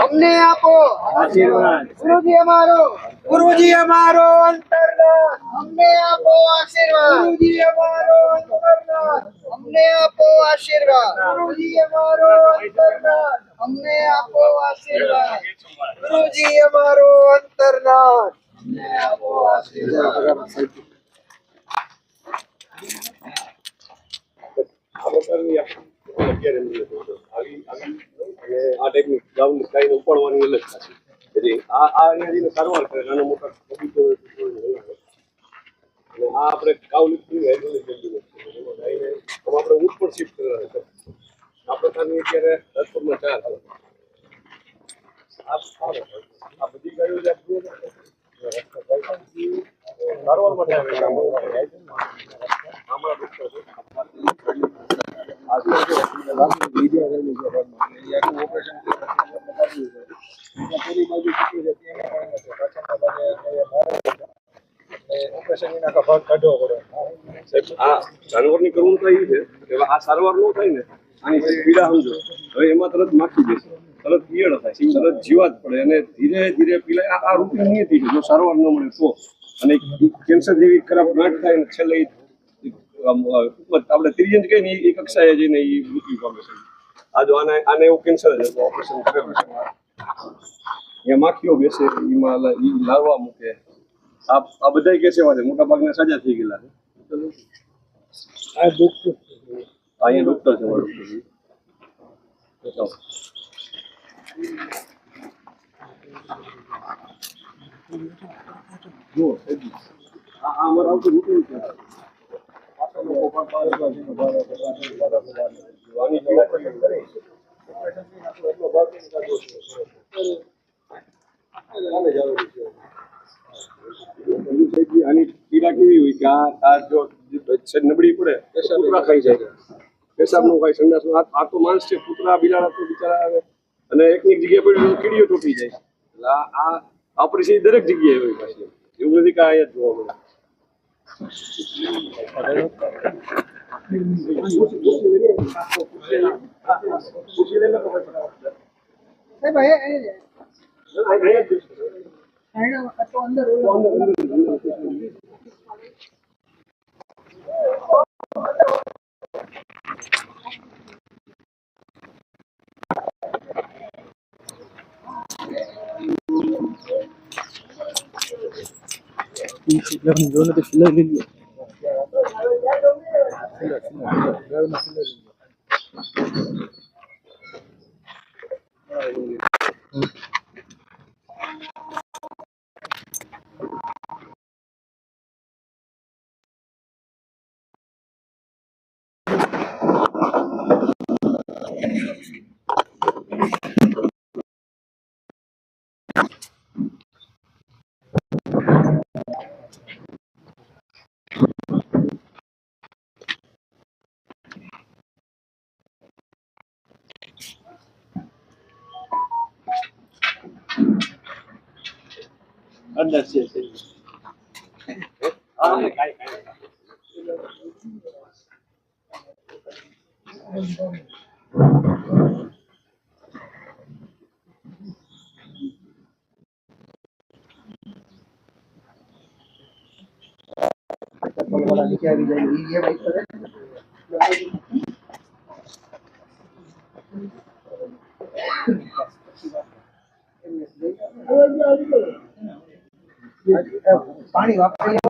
અમને આપો આશીર્વાદ ગુરુજી અમારો ગુરુજી અમારો અંતરનાથ અમને આપો આશીર્વાદ ગુરુજી અમારો અંતરનાથ અમને આપો આશીર્વાદ ગુરુજી અમારો અંતરનાથ અમને આપો આશીર્વાદ ગુરુજી અમારો અંતરનાથ અમને આપો આશીર્વાદ આ ટાઈપની ગાઉન કાંઈ ઉપાડવાની અલગ થશે એટલે આ આ અહીંયા જઈને કરે, નાના મોટા બગીચો આ આપણે કાવ લીધું હાઇડ્રોલિક જલ્દી આપણે ઊંટ પણ શિફ્ટ કરવાના આ પ્રકારની અત્યારે રાજકોટમાં ચાર. આ બધી ગાયો જે આપણે સારવાર માટે આવે છે. આમાં ડૉક્ટર છે. સાહેબ આ જાનવરની એ છે કે આ સારવાર ન થાય ને એમાં તરત માખી જશે, તરત પિયળ થાય, તરત જીવાત પડે અને ધીરે ધીરે પીલા આ રૂટીન નિયતિ છે, જો સારવાર ન મળે તો અને કેન્સર જેવી ખરાબ ગાંઠ થાય ને છેલ્લે આપણે ત્રિજન કહીએ ને એ કક્ષાએ જઈને એ મૃત્યુ પામે છે. આ જો આને આને એવું કેન્સર જ હતું ઓપરેશન કરેલું છે. અહીંયા માખીઓ બેસે એમાં એ લાવવા મૂકે. આ આ બધા કેસે છે મોટા ભાગના સાજા થઈ ગયેલા છે. આ દુઃખ અહીંયા ડોક્ટર છે મારો. ડોક્ટર જુઓ આની પીડા કેવી હોય કે આ જો નબળી પડે કૂતરા ખાઈ જાય. પેશાબનું ખાય સંડાસનું આ તો માણસ છે કૂતરા બિલાડા તો બિચારા આવે. અને એકની એક જગ્યાએ પડ્યું કીડીઓ તૂટી જાય. એટલે આ પરિસ્થિતિ દરેક જગ્યાએ હોય પાછી. એવું નથી કે આ અહીંયા જ જોવા મળે સાહેબ અહીંયા- અહીંયા જ. અહીંયા આ તો અંદર ઓલો- અંદર છે હા કાંઈ કાંઈ વાળા નીચે આવી જાય ઈ એ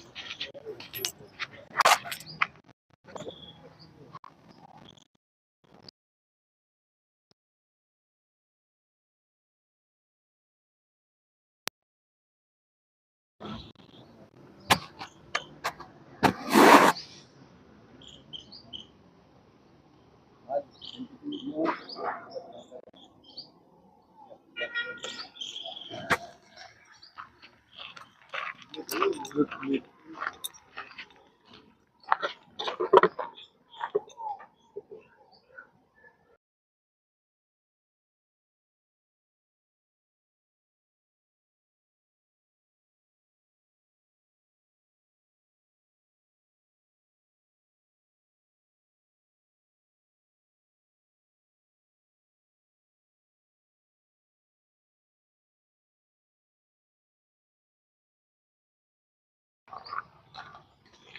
પાણી વાપરી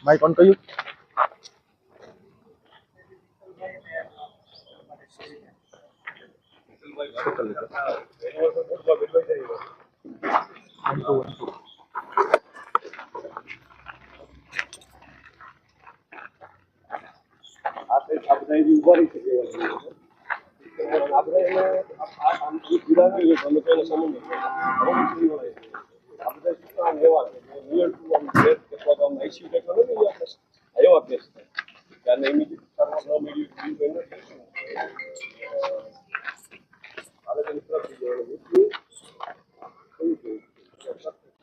માઇક ઓન કર્યું આપણે એને આ- આ આમ જે પીડા નહીં હોય તો અમે તો એને સમજીએ. બરોબર છે? આ બધા શું કામ એવા છે કે near to આમ death કે અથવા તો આમ ICU કે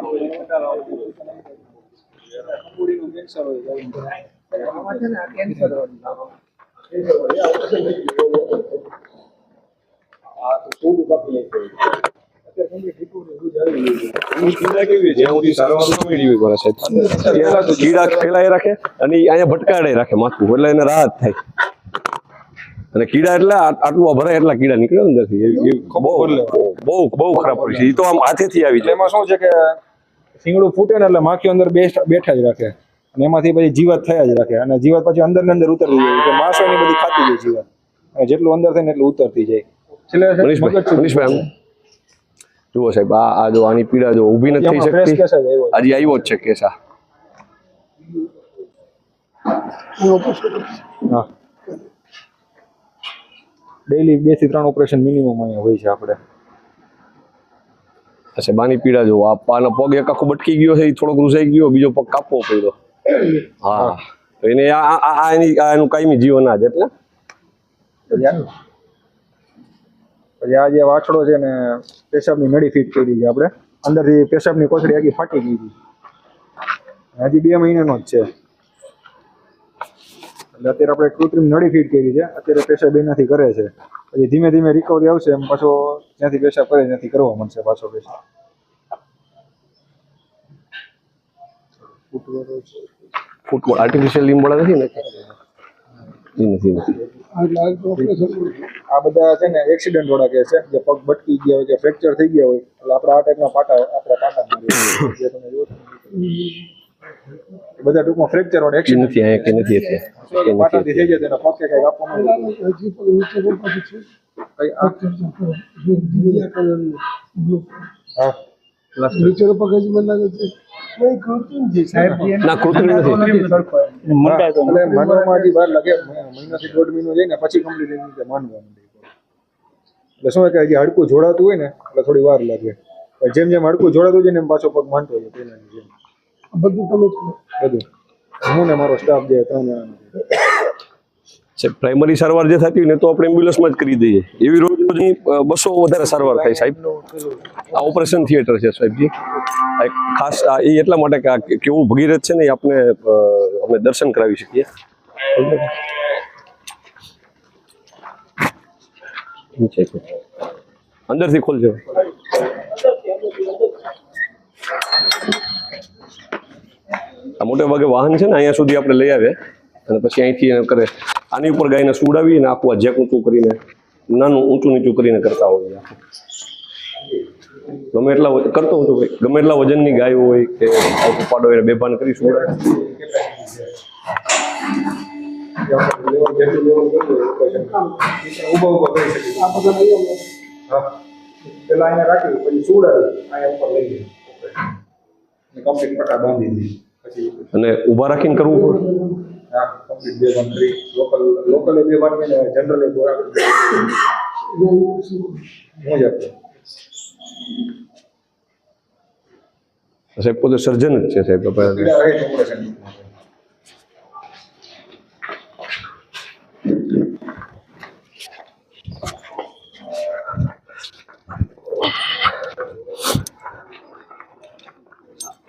ખબર નહીં આપણે આ એવા case છે. કે આને immediate સારવાર ન મળી હોય કેન્સર હોય બરાબર સાહેબ. કીડા ફેલાઈ રાખે અને અહીંયા ભટકાડે રાખે માથું એટલે એને રાહત થાય. અને કીડા એટલે આટલું ભરાય એટલા કીડા નીકળે અંદરથી. એ- એ બહુ બહુ ખરાબ પરિસ્થિતિ. ઈ તો આમ હાથેથી આવી જાય. એમાં શું છે કે શીંગડું ફૂટે ને એટલે માખી અંદર બેઠા જ રાખે. અને એમાંથી પછી જીવાત થયા જ રાખે. અને જીવાત પછી અંદર ને અંદર ઉતરતી જાય માસો ની બધી ખાતી જાય જીવાત. અને જેટલું અંદર થાય ને એટલું ઉતરતી જાય. છેલ્લે મનીષભાઈ જુઓ સાહેબ આ આ જો આની પીડા જો ઊભી નથી થઈ શકતી. હજી આવ્યો જ છે કેસ આ ડેઈલી બેથી ત્રણ ઓપરેશન મિનિમમ અહીંયા હોય છે આપણે. અચ્છા બાની પીડા જો આ પાનો પગ એક આખો બટકી ગયો છે થોડોક રૂસાઈ ગયો બીજો પગ કાપવો પડ્યો. હા. તો એને આ આ- આ આ એની આ એનું કાયમી જીવન આ જ એટલે પછી આ- જે વાછડો છે ને પેશાબની નળી ફિટ કરી છે આપણે. અંદરથી પેશાબની કોથળી આખી ફાટી ગઈ હતી હજી બે મહિનાનો જ છે. એટલે અત્યારે આપણે કૃત્રિમ નળી ફિટ કરી છે. અત્યારે પેશાબ એનાથી કરે છે. પછી ધીમે ધીમે રિકવરી આવશે એમ પાછો જ્યાંથી પેશાબ કરે ત્યાંથી કરવા મળશે પાછો પેશાબ. ફૂટબોલ આર્ટિફિશિયલ લીંબોળા નથી ને? નથી નથી. આ બધા છે ને એક્સિડન્ટ વાળા કેસ છે જે પગ ભટકી ગયા હોય કે ફ્રેક્ચર થઈ ગયા હોય એટલે આપણે આ ટાઈપના પાટા આપણા પાટા મારીએ. જે તમે. એ બધા ટૂંકમાં ફ્રેક્ચર વાળા એક્સિડન્ટ નથી અહીંયા કે નથી અત્યારે. પાટાથી થઈ ગયા તેના પગ કે કંઈક આપવામાં આવે. કંઈ આ- હા. સાહેબ ના કૃત્રિમ નથી. માનવામાં લાગે મહિનાથી દોઢ મહિનો જાય ને પછી કમ્પ્લીટ એની એટલે શું કે હજી હાડકું જોડાતું હોય ને એટલે થોડી વાર લાગે. જેમ જેમ હાડકું જોડાતું જાય ને એમ પાછો પગ માનતો હોય પહેલાની જેમ. બધું તમે બધું. હું ને મારો સ્ટાફ જે ત્રણ પ્રાઇમરી સારવાર જે થતી હોય ને તો આપણે એમ્બ્યુલન્સમાં જ કરી દઈએ. એવી બસો વધારે સારવાર થાય સાહેબ. આ ઓપરેશન થિયેટર છે સાહેબજી ખાસ એ એટલા માટે કે કેવું ભગીરથ છે ને એ આપણે અમે દર્શન કરાવી શકીએ. અંદરથી ખોલજો. આ મોટે ભાગે વાહન છે ને અહીંયા સુધી આપણે લઈ આવે. અને પછી અહીંથી એને કરે. આની ઉપર ગાયને સુડાવી અને આપવા જેક ઊંચું કરીને નાનું ઊંચું નીચું કરીને કરતા હોઈએ ગમે એટલા કરતો હતો ભાઈ. ગમે એટલા વજનની ગાય હોય કે આવું પાડો એને બેભાન કરી હા પેલા બાંધી દઈએ અને ઊભા રાખીને કરવું પડે. કમ્પ્લીટ બે બાંધ કરી લોકલ લોકલ બે બાંધ કરીને જનરલ ગોળા મુજબ સાહેબ પોતે સર્જન જ છે સાહેબ તો પહેલા પીડા રહે તો પડે છે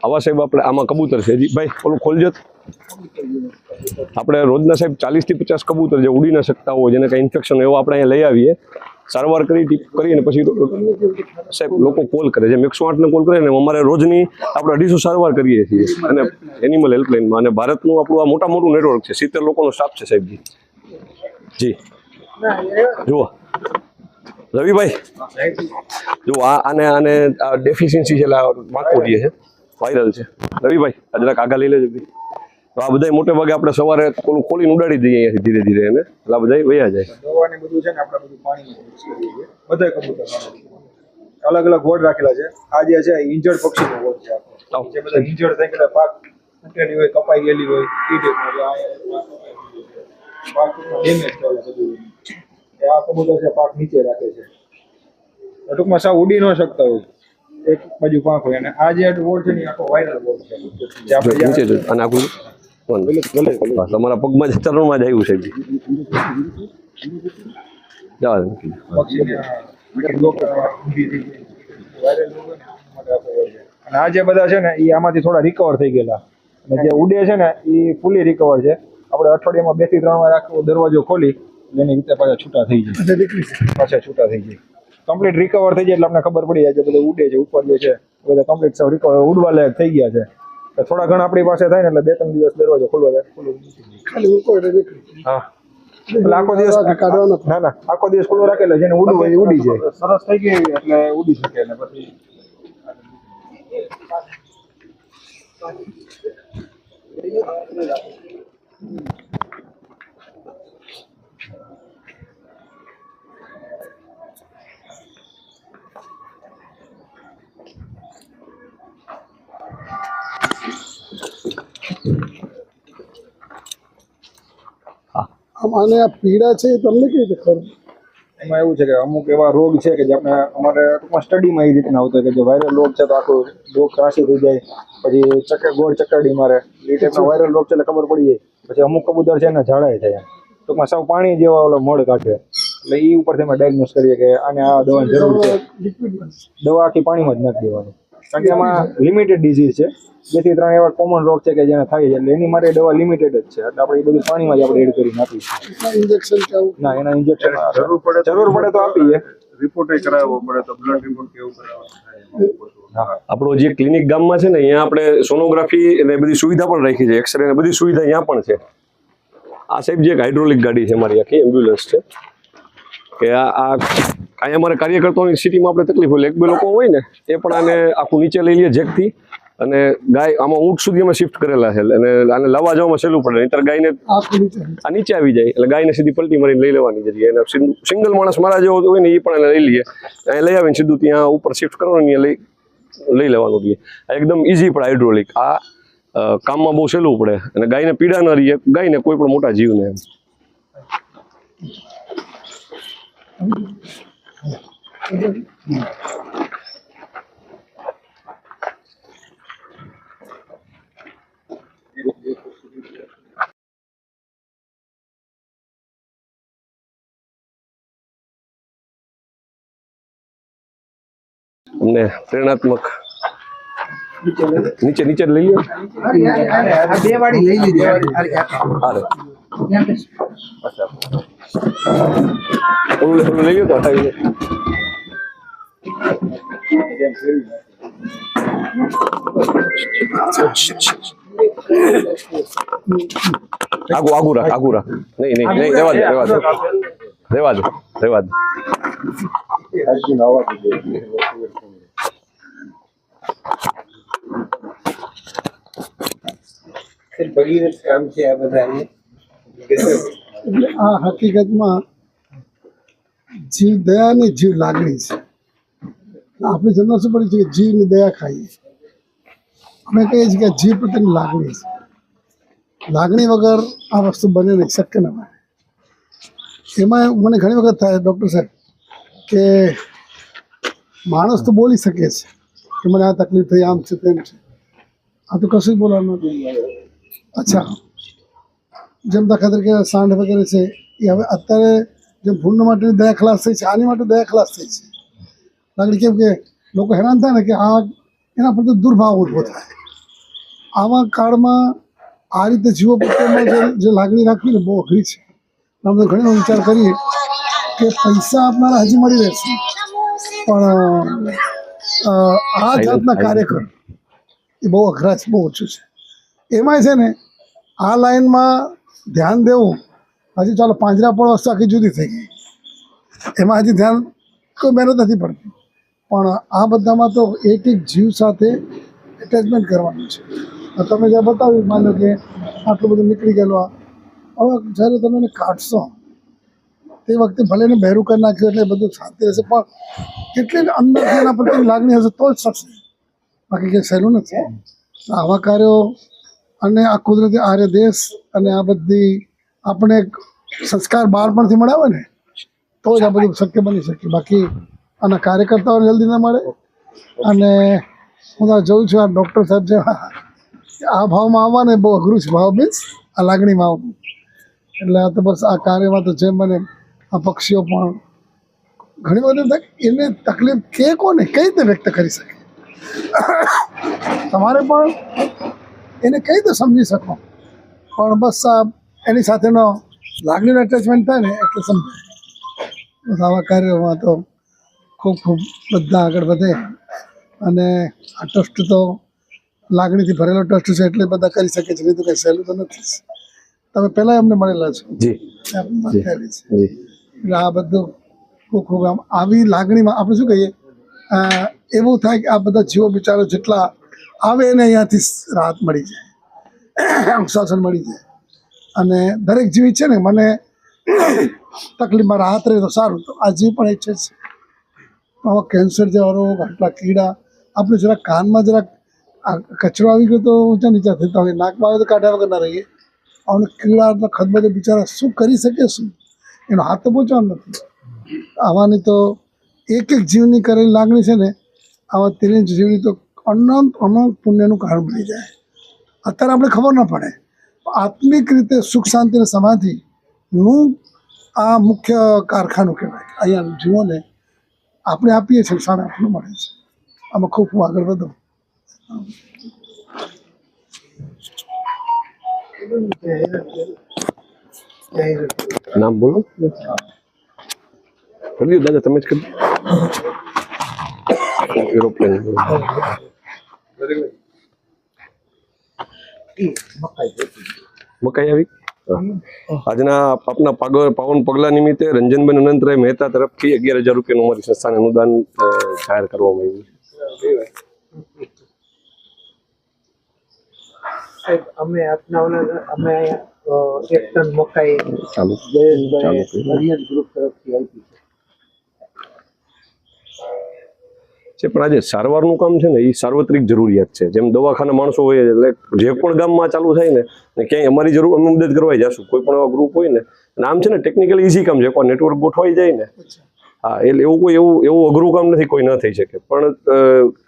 આવા સાહેબ આપણે, આમાં કબૂતર છે હજી. ભાઈ, ઓલું ખોલજો. આપણે રોજના સાહેબ ચાલીસથી પચાસ કબૂતર જે ઉડી ના શકતા હોય, જેને કંઈ ઇન્ફેક્શન એવો આપણે અહીંયા લઈ આવીએ. સારવાર કરી, ટીપ કરીને પછી સાહેબ લોકો કોલ કરે છે. એકસો આઠને કોલ કરે ને અમારે રોજની આપણે અઢીસો સારવાર કરીએ છીએ. અને એનિમલ હેલ્પલાઇનમાં અને ભારતનું આપણું આ મોટા મોટું નેટવર્ક છે. સિત્તેર લોકોનો સ્ટાફ છે સાહેબજી જી. જુઓ. રવિભાઈ. જુઓ, આ આને આને ડેફિશિયન્સી છે માથું છે. વાયરલ છે. રવિભાઈ આ જરાક આગળ લઈ લેજો તો આ બધા મોટે ભાગે આપણે સવારે ઓલું ખોલીને ઉડાડી દઈએ અહીંયાથી ધીરે ધીરે એને. એટલે આ બધા વયા જાય. બધું છે ને આપણે બધું મિક્સ બધા કબૂતર અલગ અલગ વોર્ડ રાખેલા છે. આ જે છે ઇન્જર્ડ પક્ષીનો વોર્ડ છે. જે બધા ઇન્જર્ડ થઈ ગયેલા પાક તૂટેલી હોય કપાઈ ગયેલી હોય એ પાક ડેમેજ થયેલા બધું. એ આ કબૂતર છે પાક નીચે રાખે છે. ટૂંકમાં સાવ ઉડી ન શકતા હોય. એક બાજુ પાંખ હોય અને આ જે વોર્ડ છે ને આખો વાયરલ વોર્ડ છે. જે આપણે નીચે જો અને આખું તમારા પગમાં જ ચરણમાં જ આવ્યું છે. અને આ જે બધા છે ને એ આમાંથી થોડા રિકવર થઈ ગયેલા. અને જે ઉડે છે ને એ ફૂલી રિકવર છે. આપણે અઠવાડિયામાં બેથી ત્રણ વાર આખો દરવાજો ખોલી એની રીતે પાછા છૂટા થઈ જાય પાછા છૂટા થઈ જાય કમ્પ્લીટ રિકવર થઈ જાય એટલે અમને ખબર પડી જાય છે બધું ઉડે છે ઉપર જે છે બધા કમ્પ્લીટ સૌ રિકવર ઉડવા લાયક થઈ ગયા છે. તો થોડા ઘણા આપણી પાસે થાય ને એટલે બે ત્રણ દિવસ દરવાજો ખોલવા જાય. હા. એટલે આખો દિવસ ના ના આખો દિવસ ખુલ્લો રાખે એટલે જેને ઉડવું હોય ઉડી જાય. સરસ થઈ ગઈ એટલે ઉડી શકે પછી આને આ પીડા છે એ તમને કેવી રીતે ખબર? એમાં એવું છે કે અમુક એવા રોગ છે કે જે આપણે અમારે ટૂંકમાં સ્ટડીમાં એ રીતના આવતો કે જે વાયરલ રોગ છે તો આખો રોગ ત્રાસી થઈ જાય પછી ચક્કર ગોળ ચક્કરડી મારે. એ ટાઈપના વાયરલ રોગ છે એટલે ખબર પડી જાય. પછી અમુક કબૂતર છે ને ઝાડાય થાય ટૂંકમાં સાવ પાણી જેવા ઓલો મળ કાઢે. એટલે એ ઉપરથી અમે ડાયગ્નોસ કરીએ કે આને આ દવાની જરૂર છે. દવા આખી પાણીમાં જ નાખી દેવાની. કારણ કે એમાં લિમિટેડ ડિઝીઝ છે. બેથી ત્રણ એવા કોમન રોગ છે કે જેને થાય છે. એટલે એની માટે દવા લિમિટેડ જ છે. એટલે આપણે એ બધું પાણીમાં જ આપણે એડ કરીને આપીએ ઇન્જેક્શન ના એના ઇન્જેક્શન જરૂર પડે જરૂર પડે તો આપીએ. રિપોર્ટ કરાવવો પડે તો બ્લડ રિપોર્ટ કેવું કરાવવાનું આપણો જે ક્લિનિક ગામમાં છે ને અહીંયા આપણે સોનોગ્રાફી અને બધી સુવિધા પણ રાખી છે. એક્સરે ને બધી સુવિધા અહીંયા પણ છે. આ સાહેબ જે એક હાઇડ્રોલિક ગાડી છે મારી આખી એમ્બ્યુલન્સ છે. કે આ કાંઈ અમારે કાર્યકર્તાઓની સિટીમાં આપણે તકલીફ હોય. એક બે લોકો હોય ને એ પણ આને આખું નીચે લઈ લે જેકથી. અને ગાય આમાં ઊંટ સુધી અમે શિફ્ટ કરેલા છે. અને આને લાવવા જવામાં સહેલું પડે. નહીંતર ગાયને આ નીચે આવી જાય. એટલે ગાયને સીધી પલટી મારીને લઈ લેવાની જરીએ એને સિંગલ માણસ મારા જેવો હોય ને એ પણ એને લઈ લઈએ અહીંયા લઈ આવીને સીધું ત્યાં ઉપર શિફ્ટ કરવાનું લઈ લઈ લેવાનું રહીએ એકદમ ઇઝી પડે હાઇડ્રોલિક આ કામમાં બહુ સહેલું પડે. અને ગાયને પીડા ન રહીએ ગાયને કોઈ પણ મોટા જીવને એમ. અમને પ્રેરણાત્મક નીચે નીચે જ લઈ લો બે વાળી લઈ લીધી હારે ઓલું ઓલું લઈ તો હટાવી. આગુ આગુ રાખ આગુ રાખ. નહીં નહીં નહીં, રેવા દે રેવા દે. રેવા દે રેવા દે. ભગીરથ કામ છે આ બધા એટલે આ હકીકતમાં જીવ દયા ને જીવ લાગણી છે. આપણે જન્મ શું પડી છે કે જીવની દયા ખાઈએ અમે કહીએ છીએ કે જીવ પ્રત્યેની લાગણી છે. લાગણી વગર આ વસ્તુ બને નહીં શક્ય ન બને. એમાં મને ઘણી વખત થાય ડૉક્ટર સાહેબ કે માણસ તો બોલી શકે છે કે મને આ તકલીફ થઈ, આમ છે તેમ છે. આ તો કશું બોલવાનું નથી. અચ્છા. જેમ દાખલા તરીકે સાંઢ વગેરે છે એ હવે અત્યારે જે ભૂંડ માટેની દયા ખલાસ થઈ છે આની માટે દયા ખલાસ થઈ છે. લાગણી કેમ કે લોકો હેરાન થાય ને કે આ એના પર તો દુર્ભાવ ઊભો થાય. આવા કાળમાં આ રીતે જીવો પ્રત્યેમાં જે લાગણી રાખવી ને બહુ અઘરી છે. અમે ઘણી વાર વિચાર કરીએ કે પૈસા આપનારા હજી મળી રહેશે. પણ આ જાતના કાર્યકર એ બહુ અઘરા છે બહુ ઓછું છે. એમાંય છે ને આ લાઈનમાં ધ્યાન દેવું. હજી ચાલો પાંજરા પણ વસ્તુ આખી જુદી થઈ ગઈ. એમાં હજી ધ્યાન કોઈ મહેનત નથી પડતી. પણ આ બધામાં તો એક એક જીવ સાથે એટેચમેન્ટ કરવાનું છે. તમે જે બતાવ્યું, માનો કે આટલું બધું નીકળી ગયેલું આ. હવે જ્યારે તમે એને કાઢશો, તે વખતે ભલે એને બહેરું કરી નાખ્યું એટલે બધું શાંતિ રહેશે, પણ કેટલી અંદર એના પ્રત્યેની લાગણી હશે તો જ થશે. બાકી કંઈ સહેલું નથી. આવા કાર્યો અને આ કુદરતી આર્ય દેશ અને આ બધી આપણે સંસ્કાર બાળપણથી મળાવે ને, તો જ આ બધું શક્ય બની શકે. બાકી આના કાર્યકર્તાઓને જલ્દી ના મળે. અને હું તો જોઉં છું આ ડૉક્ટર સાહેબ છે, આ ભાવમાં આવવાને બહુ અઘરું છે ભાવ મીન્સ આ લાગણીમાં આવવું એટલે આ તો બસ આ કાર્યમાં તો જેમ બને આ પક્ષીઓ પણ ઘણી એમ એને તકલીફ કે કોને કઈ રીતે વ્યક્ત કરી શકે? તમારે પણ એને કઈ રીતે સમજી શકો? પણ બસ સાહેબ એની સાથેનો લાગણીનો એટેચમેન્ટ થાય ને એટલે સમજાય. બસ આવા કાર્યોમાં તો ખૂબ ખૂબ બધા આગળ વધે. અને આ ટ્રસ્ટ તો લાગણીથી ભરેલો ટ્રસ્ટ છે એટલે બધા કરી શકે છે નહીં તો કંઈ સહેલું તો નથી. તમે પહેલાં અમને મળેલા છો. જી. એટલે આ બધું ખૂબ ખૂબ આમ આવી લાગણીમાં આપણે શું કહીએ? એવું થાય કે આ બધા જીવો બિચારો જેટલા આવે એને અહીંયાથી રાહત મળી જાય. અનુશાસન મળી જાય. અને દરેક જીવ છે ને, મને તકલીફમાં રાહત રહે તો સારું. તો આ જીવ પણ ઈચ્છે છે. આવા કેન્સર જેવા રોગ, આટલા કીડા, આપણે જરાક કાનમાં જરાક કચરો આવી ગયો તો ઊંચા નીચા થતા હોય નાકમાં આવે તો કાઢ્યા વગર ના રહીએ. અને કીડા, આટલા ખદબદ બિચારા શું કરી શકે શું? એનો હાથ તો પહોંચવાનો નથી. આવાની તો એક એક જીવની કરેલી લાગણી છે ને, આવા ત્રિંચ જીવની તો અનંત અનંત પુણ્યનું કારણ બની જાય. અત્યારે આપણે ખબર ન પડે. આત્મિક રીતે સુખ શાંતિ અને સમાધિનું આ મુખ્ય કારખાનું કહેવાય. અહીંયા જીવોને આપણે આપીએ છીએ સાડા આઠનું મળે છે. આમાં ખૂબ હું આગળ વધો. નામ બોલો. દાદા તમે જ કહ્યું એરોપ્લેન. મકાઈ આવી? આજના આપના પાવન પગલા નિમિત્તે રંજનબેન અનંતરાય મહેતા તરફથી અગિયાર હજાર રૂપિયાનું અમારી સંસ્થાને અનુદાન જાહેર કરવામાં આવ્યું અમે આપના અમે એક ટન મકાઈ ચાલુ. જયેશભાઈ ચાલુ. હરિયન ગ્રુપ તરફથી આપી. છે પણ આજે સારવારનું કામ છે ને એ સાર્વત્રિક જરૂરિયાત છે. જેમ દવાખાના માણસો હોય એટલે જે પણ ગામમાં ચાલુ થાય ને ને ક્યાંય અમારી જરૂર અમે મદદ કરવા જશું કોઈ પણ એવા ગ્રુપ હોય ને. અને આમ છે ને ટેકનિકલ ઇઝી કામ છે કોઈ નેટવર્ક ગોઠવાઈ જાય ને. હા એટલે એવું કોઈ એવું એવું અઘરું કામ નથી કોઈ ન થઈ શકે. પણ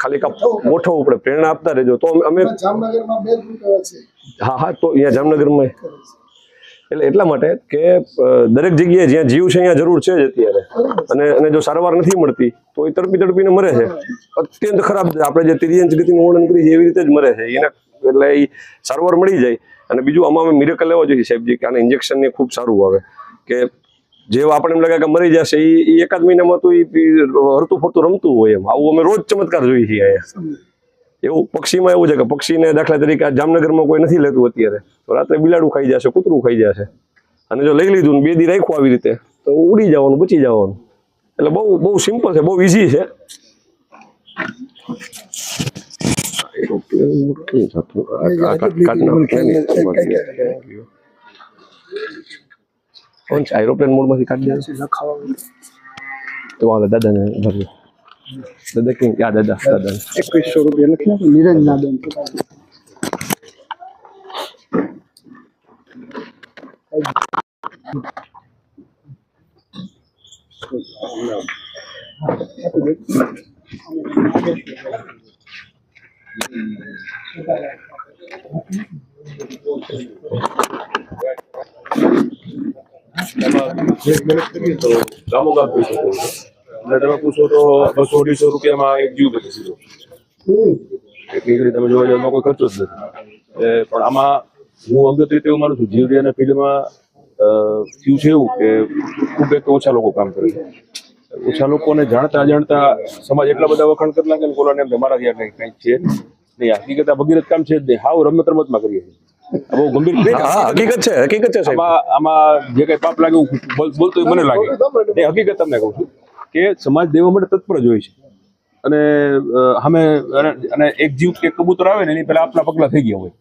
ખાલી કામ ગોઠવવું પડે પ્રેરણા આપતા રહેજો. તો અમે- હા હા તો અહીંયા જામનગરમાં એટલે એટલા માટે કે દરેક જગ્યાએ જ્યાં જીવ છે ત્યાં જરૂર છે જ અત્યારે. અને અને જો સારવાર નથી મળતી, તો એ તડપી તડપીને મરે છે. અત્યંત ખરાબ આપણે જે તિર્યંચ ગતિનું વર્ણન કરી છે એવી રીતે જ મરે છે. એને, એટલે એ સારવાર મળી જાય. અને બીજું આમાં અમે મિરેકલ લેવો જોઈએ સાહેબજી, કે આને ઇન્જેક્શન ને ખૂબ સારું આવે. કે જે આપણે એમ લાગે કે મરી જશે એ એકાદ મહિનામાં તો એ હરતું ફરતું રમતું હોય એમ. આવું અમે રોજ ચમત્કાર જોઈએ છીએ અહીંયા. એવું પક્ષીમાં એવું છે કે પક્ષીને દાખલા તરીકે આ જામનગરમાં કોઈ નથી લેતું અત્યારે તો રાત્રે બિલાડું ખાઈ જશે કૂતરું ખાઈ જશે અને જો લઈ લીધું ને બે દી રાખ્યું આવી રીતે તો ઉડી જવાનું બચી જવાનું એટલે બહુ બહુ સિમ્પલ છે બહુ ઇઝી છે એરોપ્લેન મોડમાંથી કાઢી દે તો દાદાને ભર્યું દાદા કે યા દાદા દાદા એકવીસો રૂપિયા લખી આપો નિરંજના બેન ગામો ગામ પૈસા કહું છું. અને તમે પૂછો તો બસો અઢીસો રૂપિયામાં એક જીવ બચી સીધો એટલી રીતે તમે જોવા જાવ એમાં કોઈ ખર્ચો જ નથી પણ આમાં હું અંગત રીતે એવું માનું છું જીવડી અને ફિલ્ડમાં થયું છે એવું કે ખૂબ એક ઓછા લોકો કામ કરે છે ઓછા લોકોને જાણતા જાણતા સમાજ એટલા બધા વખાણ કરી નાખે ને બોલાને એમ મારા ત્યાં કંઈક કંઈક છે નહીં હકીકત આ ભગીરથ કામ છે જ નહીં હાવ રમત રમતમાં કરીએ છીએ બહુ ગંભીર હકીકત છે હકીકત છે આમાં આમાં જે કઈ પાપ લાગે બોલતો મને લાગે એ હકીકત તમને કહું છું કે સમાજ દેવા માટે તત્પર જ હોય છે. અને અમે અને એક જીવ કે કબૂતર આવે ને એની પહેલા આપણા પગલા થઈ ગયા હોય.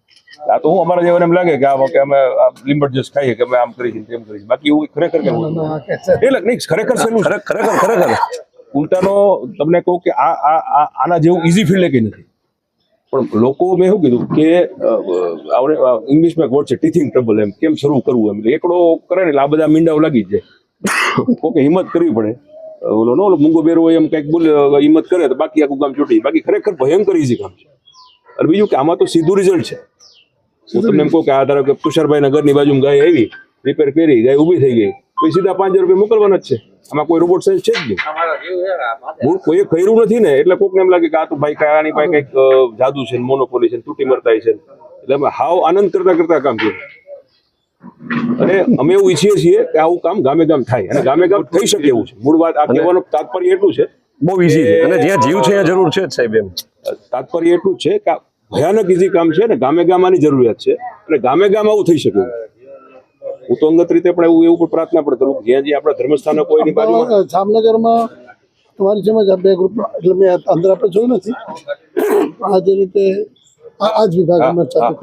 આ તો હું અમારા જેવાને એમ લાગે કે આ કે અમે લીંબડ જસ ખાઈએ કે અમે આમ કરી છે તેમ કરી છે બાકી એવું ખરેખર કે એટલે નહીં ખરેખર છે. ખરેખર ખરેખર ઉલટાનો તમને કહું કે આ આ આના જેવું ઇઝી ફિલ્ડ કંઈ નથી. પણ લોકો મેં શું કીધું કે આપણે ઇંગ્લિશમાં એક વર્ડ છે ટીથિંગ ટ્રબલ એમ. કેમ શરૂ કરવું એમ? એકડો કરે ને એટલે આ બધા મીંડાઓ લાગી જાય. કોકે હિંમત કરવી પડે. ઓલો નો ઓલો મૂંગો બેરો એમ કંઈક બોલે હિંમત કરે તો બાકી આખું કામ છૂટી બાકી ખરેખર ભયંકર ઇઝી કામ છે. અને બીજું કે આમાં તો સીધું રિઝલ્ટ છે. હું તમને એમ કહું કે આ ધારો કે તુષારભાઈના ઘરની બાજુમાં ગાય આવી રિપેર કરી, ગાય ઊભી થઈ ગઈ પછી સીધા પાંચ હજાર રૂપિયા મોકલવાના જ છે. આમાં કોઈ રોબોટ સાઇન્સ છે જ નહીં. કોઈએ કર્યું નથી ને, એટલે કોકને એમ લાગે કે આ તો ભાઈ કાંઈ, આની પાસે કંઈક જાદુ છે મોનોપોલી છે તૂટી મરતાય છે એટલે હાવ આનંદ કરતા કરતા કામ કર્યું અને અમે એવું ઈચ્છીએ છીએ કે આવું કામ ગામે ગામ થાય. અને ગામે ગામ થઈ શકે એવું છે. મૂળ વાત આ કહેવાનો તાત્પર્ય એટલું છે બહુ ઈઝી છે. અને જ્યાં જીવ છે ત્યાં જરૂર છે જ સાહેબ એમ. તાત્પર્ય એટલું છે કે ભયાનક ઈઝી કામ છે ને ગામે ગામ આની જરૂરિયાત છે. અને ગામે ગામ આવું થઈ શકે. હું તો અંગત રીતે પણ એવું એવું પણ પ્રાર્થના પણ કરું જ્યાં જે આપણા ધર્મસ્થાનો કોઈની બાજુમાં જામનગરમાં તમારી જેમ જ બે ગ્રુપ એટલે મેં અંદર આપણે જોયું નથી. આ જે રીતે આ જ વિભાગ અમે ચાલુ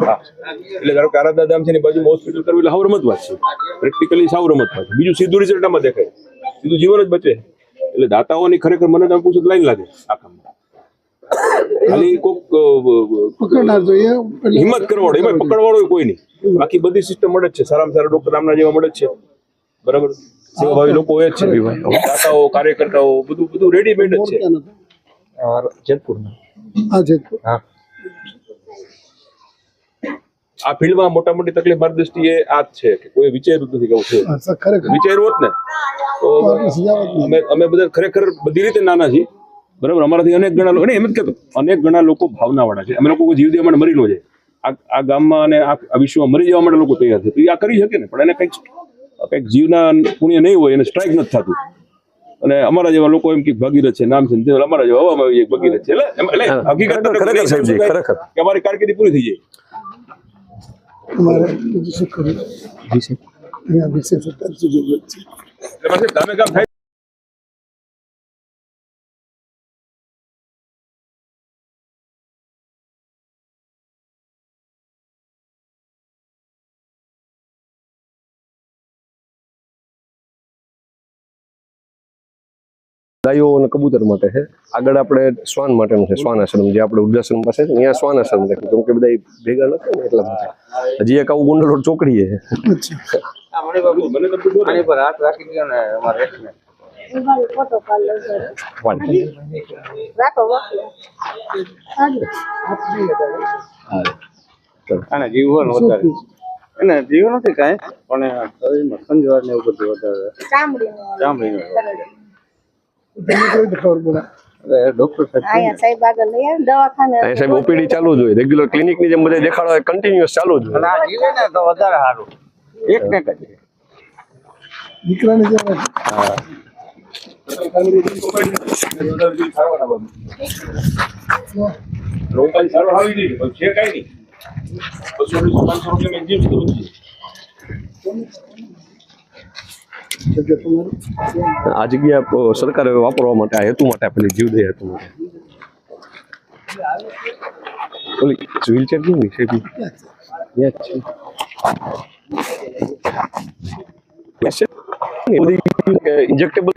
એટલે ધારો કે આરાધના ધામ છે એની બાજુ હોસ્પિટલ કરવી એટલે સાવ રમત વાત છે. પ્રેક્ટિકલી સાવ રમત વાત છે. બીજું સીધું રિઝલ્ટ આમાં દેખાય. સીધું જીવન જ બચે. એટલે દાતાઓની ખરેખર મને તમે પૂછો લાઈન લાગે આ કામમાં. ખાલી કોક પકડનાર જોઈએ હિંમત કરવાડો એમાં પકડવાળો કોઈ નહીં. બાકી બધી સિસ્ટમ મળે જ છે. સારામાં સારા ડોક્ટર આમના જેવા મળે જ છે. બરાબર? સેવાભાવી લોકો એ જ છે. દાતાઓ કાર્યકર્તાઓ બધું બધું રેડીમેડ જ છે. જેતપુરના જેતપુર હા. આ ફિલ્ડમાં મોટા મોટી તકલીફ મારી દ્રષ્ટિએ આ જ છે કે કોઈ વિચાર્યું જ નથી કે આવું છે. વિચાર્યું હોત ને તો. અમે અમે બધા ખરેખર બધી રીતે નાના છીએ. બરાબર? અમારાથી અનેક ઘણા લોકો એમ જ કહેતો અનેક ઘણા લોકો ભાવનાવાળા છે. અમે લોકો જીવ દેવા માટે મરી ન જાય. આ આ ગામમાં અને આ વિશ્વમાં મરી જવા માટે લોકો તૈયાર છે. તો એ આ કરી શકે ને પણ એને કંઈક કંઈક જીવના પુણ્ય નહીં હોય એને સ્ટ્રાઇક નથી થતું. અને અમારા જેવા લોકો એમ કે ભગીરથ છે નામ છે અમારા જેવા હવામાં આવી જાય ભગીરથ છે. એટલે એટલે હકીકત ખરેખર કહી સાહેબજી, શકાય ખરેખર. કે અમારી કારકિર્દી પૂરી થઈ જાય. તમારે બીજું શું કરવું? અભિષેક અત્યાર જરૂરત છે ગાયો અને કબૂતર માટે છે. આગળ આપણે શ્વાન માટેનું છે શ્વાન આશ્રમ જે આપણે વૃદ્ધાશ્રમ પાસે છે ને શ્વાન આશ્રમ રાખ્યું કેમ કે બધા ભેગા નથી ને એટલા માટે. હજી એક આવું ગુંડલોડ ચોકડી છે. જીવન વધારે. એને જીવ નથી કાંઈ પણ એ શરીરમાં ખંજવાળ ને એવું બધું વધારે. ચામડી ચામડીનું સાહેબ અહીંયા સાહેબ આગળ લઈ આવે દવાખાને અહીંયા સાહેબ ઓપીડી ચાલુ જ હોય. રેગ્યુલર ક્લિનિકની જેમ બધા દેખાડો કન્ટિન્યુઅસ ચાલુ જ હોય. ને તો વધારે સારું. એક ને જ દીકરાની જેમ રોપાઈ સારો આવી. પણ છે કઈ નહીં બસો પાંચસો રૂપિયા જીવ તો બચી જાય. જગ્યા તમારી આ જગ્યા સરકારે વાપરવા માટે આ હેતુ માટે આપેલી જીવદય હેતુ માટે ઓલી વ્હીલચેર કેવી છે બી ઇન્જેક્ટેબલ